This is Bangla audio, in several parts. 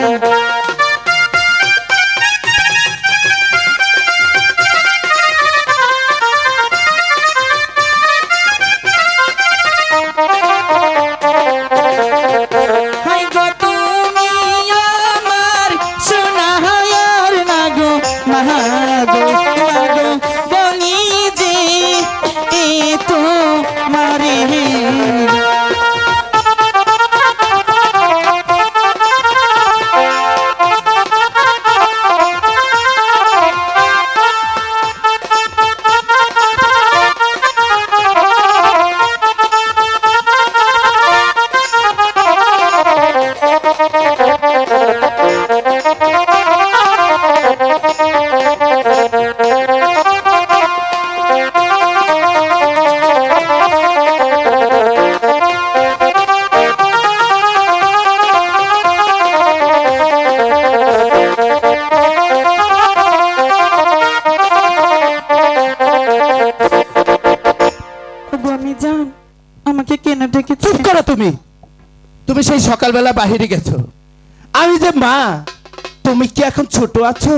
Bye. আমাকে কেনা ডেকেছে? চুপ করো তুমি। তুমি সেই সকালবেলা বাহিরে গেছো। আমি যে মা তুমি কি এখন ছোট আছো?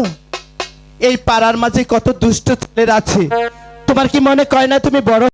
এই পাড়ার মাঝে কত দুষ্ট ছেলের আছে। তোমার কি মনে কয় না তুমি বড়